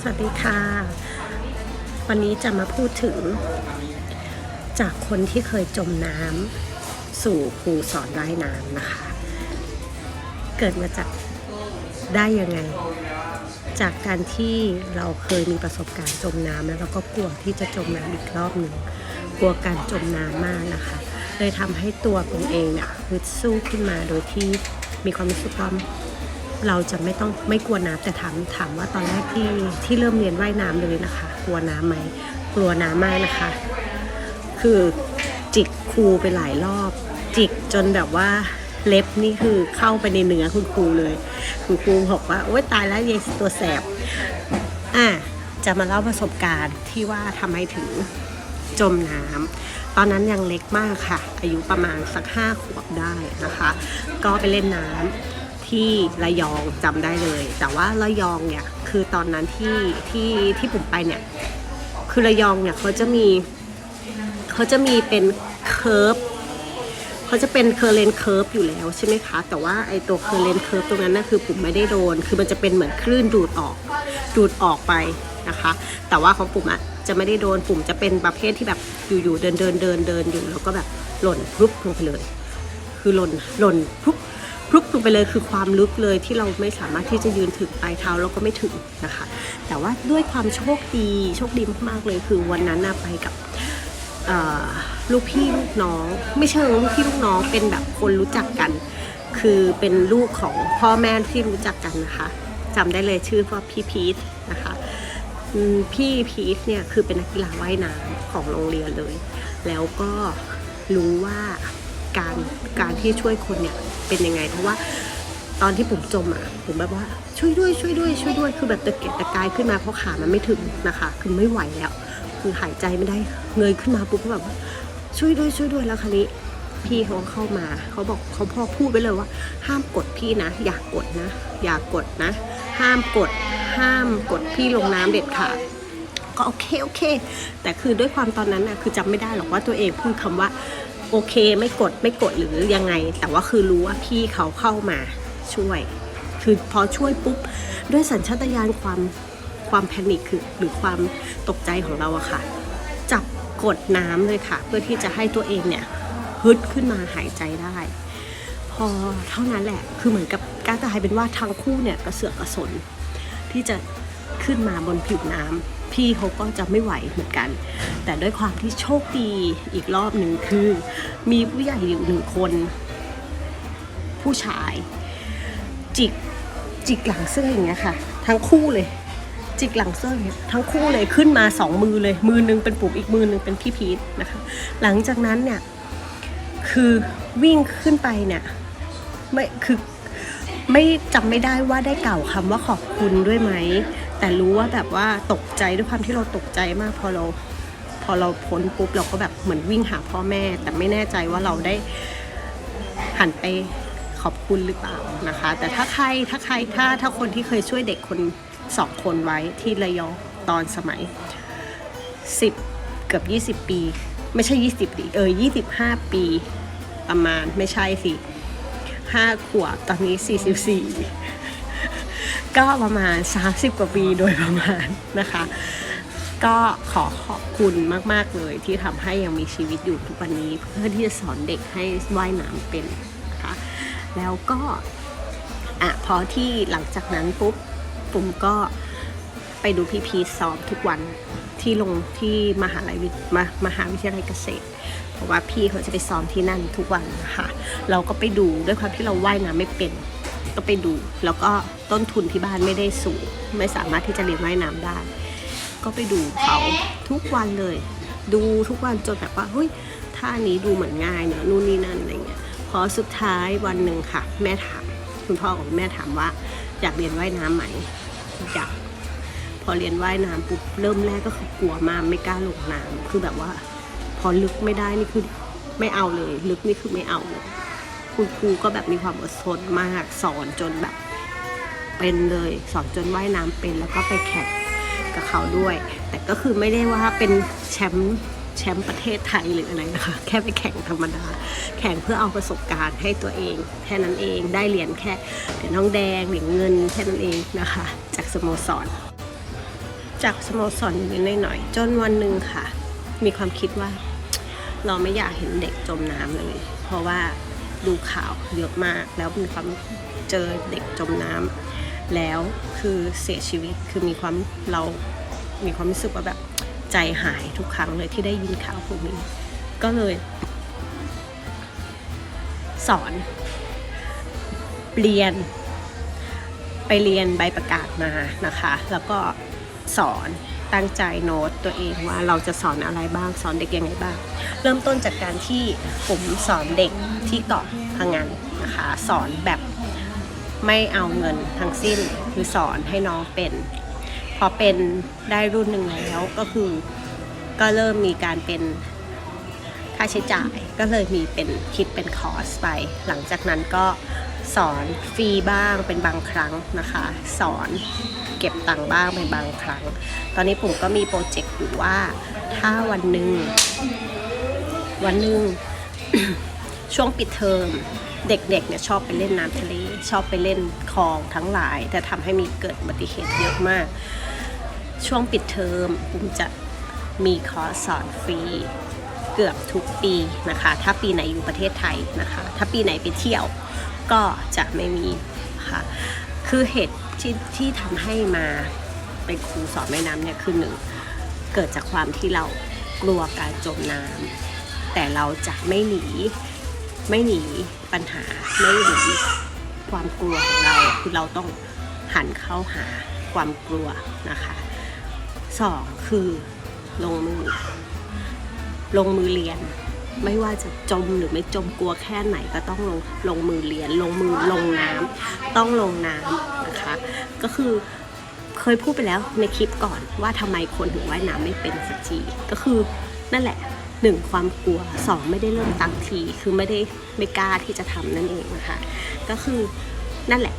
สวัสดีค่ะ วันนี้จะมาพูดถึง จากคนที่เคยจมน้ำสู่ครูสอนว่ายน้ำนะคะ เกิดมาจากได้ยังไง จากการที่เราเคยมีประสบการณ์จมน้ำแล้วเราก็กลัวที่จะจมน้ำอีกรอบหนึ่งกลัวการจมน้ำมากนะคะเลยทำให้ตัวผมเองเนี่ยฮึดสู้ขึ้นมาโดยที่มีความรู้สึกว่า เราจะไม่ต้องไม่กลัวน้ำแต่ถามถามว่าตอนแรกที่ที่เริ่มเรียนว่ายน้ำเลยนะคะ กลัวน้ำไหมกลัวน้ำมากนะคะ คือจิกครูไปหลายรอบ จิกจนแบบว่าเล็บนี่คือเข้าไปในเนื้อคุณครูเลย คุณครูบอกว่าโอ๊ยตายแล้วเยสตัวแสบอะจะมาเล่าประสบการณ์ที่ว่าทำไมถึงจมน้ำตอนนั้นยังเล็กมากค่ะ อายุประมาณสักห้าขวบได้นะคะ ก็ไปเล่นน้ำ ที่ระยองจำได้เลย แต่ว่าระยองเนี่ยคือตอนนั้นที่ที่ที่ผมไปเนี่ยคือระยองเนี่ยเขาจะมีเขาจะมีเป็นเคิร์ฟเขาจะเป็นเคอร์เลนเคิร์ฟอยู่แล้วใช่ไหมคะ แต่ว่าไอตัวเคอร์เลนเคิร์ฟตรงนั้นนะคือผมไม่ได้โดน คือมันจะเป็นเหมือนคลื่นดูดออก ดูดออกไปนะคะ แต่ว่าของปุ่มอะจะไม่ได้โดนปุ่มจะเป็นประเภทที่แบบอยู่ๆเดินเดินเดินเดินอยู่ แล้วก็แบบหล่นพรุบลงไปเลย คือหล่นหล่นพรุบ พรุบลงไปเลยคือความลึกเลยที่เราไม่สามารถที่จะยืนถึงปลายเท้าเราก็ไม่ถึงนะคะ แต่ว่าด้วยความโชคดีโชคดีมากๆเลยคือวันนั้นนะไปกับลูกพี่ลูกน้อง ไม่เชิงลูกพี่ลูกน้องเป็นแบบคนรู้จักกัน คือเป็นลูกของพ่อแม่ที่รู้จักกันนะคะจำได้เลยชื่อว่าพี่พีทนะคะพี่พีทเนี่ยคือเป็นนักกีฬาว่ายน้ำของโรงเรียนเลย แล้วก็รู้ว่า การการที่ช่วยคนเนี่ยเป็นยังไง เพราะว่าตอนที่ผมจมอะผมแบบว่าช่วยด้วยช่วยด้วยช่วยด้วยคือแบบตะเกียกตะกายขึ้นมาเพราะขามันไม่ถึงนะคะ คือไม่ไหวแล้ว คือหายใจไม่ได้เงยขึ้นมาปุ๊บก็แบบช่วยด้วยช่วยด้วยแล้วคราวนี้พี่เขาเข้ามาเขาบอกเขาพ่อพูดไปเลยว่า ห้ามกดพี่นะ อย่ากกดนะ อย่ากกดนะ ห้ามกด ห้ามกดพี่ลงน้ำเด็ดขาดก็โอเคโอเค แต่คือด้วยความตอนนั้นนะคือจำไม่ได้หรอกว่าตัวเองพูดคำว่า โอเคไม่กดไม่กดหรือยังไง แต่ว่าคือรู้ว่าพี่เขาเข้ามาช่วย คือพอช่วยปุ๊บ ด้วยสัญชาตญาณความความแพนิคคือหรือความตกใจของเราอะค่ะ จับกดน้ำเลยค่ะ เพื่อที่จะให้ตัวเองเนี่ยฮึดขึ้นมาหายใจได้ พอเท่านั้นแหละ คือเหมือนกับการกลายเป็นว่าทั้งคู่เนี่ยกระเสือกกระสนที่จะขึ้นมาบนผิวน้ำ พี่เขาก็จะไม่ไหวเหมือนกัน แต่ด้วยความที่โชคดีอีกรอบหนึ่งคือ มีผู้ใหญ่อยู่หนึ่งคน ผู้ชาย จิกจิกหลังเสื้ออย่างเงี้ยค่ะ ทั้งคู่เลย จิกหลังเสื้อเงี้ยทั้งคู่เลยขึ้นมาสองมือเลย มือหนึงเป็นปุ่มอีกมือหนึงเป็นพี่พีทนะคะ หลังจากนั้นเนี่ยคือวิ่งขึ้นไปเนี่ยไม่คือ ไม่จำไม่ได้ว่าได้กล่าวคำว่าขอบคุณด้วยไหม แต่รู้ว่าแบบว่าตกใจด้วยความที่เราตกใจมากพอเราพอเราพ้นปุ๊บเราก็แบบเหมือนวิ่งหาพ่อแม่ แต่ไม่แน่ใจว่าเราได้หันไปขอบคุณหรือเปล่านะคะ แต่ถ้าใครถ้าใครถ้าถ้าคนที่เคยช่วยเด็กคนสองคนไว้ที่ระยองตอนสมัย 10 เกือบ 20 ปี ไม่ใช่ 20ดิเออ 25 ปีประมาณไม่ใช่สิ 5 ขวบ ตอนนี้ 44 ก็ประมาณ 30 กว่าปีโดยประมาณนะคะ ก็ขอขอบคุณมาก ๆ เลยที่ทำให้ยังมีชีวิตอยู่ทุกวันนี้ เพื่อที่จะสอนเด็กให้ว่ายน้ำเป็นนะคะ แล้วก็อะพอที่หลังจากนั้นปุ๊บปุ่มก็ไปดูพี่พีซ้อมทุกวันที่ลงที่มหาลัยมมหาวิทยาลัยเกษตร เพราะว่าพี่เขาจะไปซ้อมที่นั่นทุกวันนะคะเราก็ไปดูด้วยความที่เราว่ายน้ำไม่เป็นก็ไปดู แล้วก็ต้นทุนที่บ้านไม่ได้สูง ไม่สามารถที่จะเรียนว่ายน้ำได้ ก็ไปดูเขาทุกวันเลย ดูทุกวันจนแบบว่าเฮ้ยท่านี้ดูเหมือนง่ายเนอะนู่นนี่นั่นอะไรเงี้ยพอสุดท้ายวันหนึ่งค่ะ แม่ถามคุณพ่อกับแม่ถามว่า อยากเรียนว่ายน้ำไหมอยากพอเรียนว่ายน้ำปุ๊บเริ่มแรกก็คือกลัวมากไม่กล้าลงน้ำคือแบบว่า อลึกไม่ได้นี่คือไม่เอาเลย ลึกนี่คือไม่เอาเลย คุณครูก็แบบมีความอดทนมากสอนจนแบบ เป็นเลยสอนจนว่ายน้ำเป็นแล้วก็ไปแข่งกับเขาด้วย แต่ก็คือไม่ได้ว่าเป็นแชมป์แชมป์ประเทศไทยหรืออะไรนะคะ แค่ไปแข่งธรรมดา แข่งเพื่อเอาประสบการณ์ให้ตัวเอง แค่นั้นเองได้เหรียญแค่เหรียญทองแดงเหรียญเงินแค่นั้นเองนะคะ จากสโมสร จากสโมสรนิดหน่อยๆจนวันหนึ่งค่ะ มีความคิดว่า เราไม่อยากเห็นเด็กจมน้ำเลย เพราะว่าดูข่าวเยอะมาก แล้วมีความเจอเด็กจมน้ำแล้วคือเสียชีวิตคือมีความเรามีความรู้สึกว่าแบบใจหายทุกครั้งเลยที่ได้ยินข่าวพวกนี้ ก็เลย สอน เรียน ไปเรียนใบประกาศมานะคะ แล้วก็สอน ตั้งใจโน้ตตัวเองว่าเราจะสอนอะไรบ้างสอนเด็กยังไงบ้าง เริ่มต้นจากการที่ผมสอนเด็กที่เกาะพังงานนะคะสอนแบบไม่เอาเงินทั้งสิ้นคือสอนให้น้องเป็น พอเป็นได้รุ่นหนึ่งแล้วก็คือก็เริ่มมีการเป็นค่าใช้จ่ายก็เลยมีเป็นคิดเป็นคอร์สไป หลังจากนั้นก็สอนฟรีบ้างเป็นบางครั้งนะคะ สอน ก็บตังค์บ้างเป็นบางครั้ง ตอนนี้ผมก็มีโปรเจกต์อยู่ว่า ถ้าวันหนึ่งวันหนึ่งช่วงปิดเทอมเด็กๆเนี่ยชอบไปเล่นน้ำทะเลชอบไปเล่นคลองทั้งหลาย แต่ทำให้มีเกิดอุบัติเหตุเยอะมาก ช่วงปิดเทอมผมจะมีคอร์สสอนฟรีเกือบทุกปีนะคะ ถ้าปีไหนอยู่ประเทศไทยนะคะ ถ้าปีไหนไปเที่ยวก็จะไม่มีค่ะ คือเหตุที่ที่ทำให้มาเป็นครูสอนว่ายน้ำเนี่ยคือหนึ่งเกิดจากความที่เรากลัวการจมน้ำแต่เราจะไม่หนีไม่หนีปัญหาไม่หนีความกลัวของเราคือเราต้องหันเข้าหาความกลัวนะคะสองคือลงมือ ลงมือเรียน ไม่ว่าจะจมหรือไม่จมกลัวแค่ไหนก็ต้องลงลงมือเรียนลงมือลงน้ำต้องลงน้ำนะคะ ก็คือเคยพูดไปแล้วในคลิปก่อนว่าทำไมคนถึงว่ายน้ำไม่เป็นสักทีก็คือนั่นแหละหนึ่งความกลัวสองไม่ได้เริ่มตั้งทีคือไม่ได้ไม่กล้าที่จะทำนั่นเองนะคะ ก็คือนั่นแหละ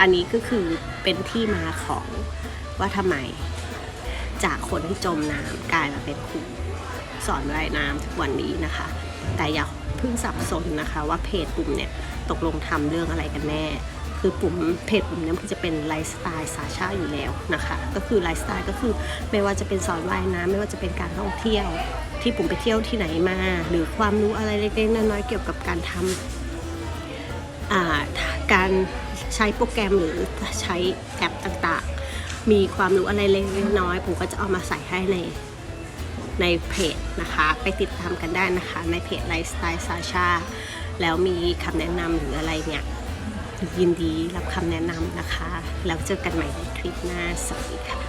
อันนี้ก็คือเป็นที่มาของว่าทำไมจากคนที่จมน้ำกลายมาเป็นครู สอนว่ายน้ำทุกวันนี้นะคะ แต่อย่าเพิ่งสับสนนะคะว่าเพจปุ่มเนี่ยตกลงทำเรื่องอะไรกันแน่ คือปุ่มเพจปุ่มเนี้มันจะเป็นไลฟ์สไตล์สาชาอยู่แล้วนะคะ ก็คือไลฟ์สไตล์ก็คือไม่ว่าจะเป็นสอนว่ายน้ำไม่ว่าจะเป็นการท่องเที่ยวที่ปุ่มไปเที่ยวที่ไหนมา หรือความรู้อะไรเล็กๆน้อยๆเกี่ยวกับการทำการใช้โปรแกรมหรือใช้แอปต่างๆ มีความรู้อะไรเล็กๆน้อยๆผมก็จะเอามาใส่ให้ใน ในเพจนะคะ ไปติดตามกันได้นะคะ ในเพจไลฟ์สไตล์ซาชาแล้วมีคำแนะนำหรืออะไรเนี่ย ยินดีรับคำแนะนำนะคะ แล้วเจอกันใหม่ในคลิปหน้า สวัสดีค่ะ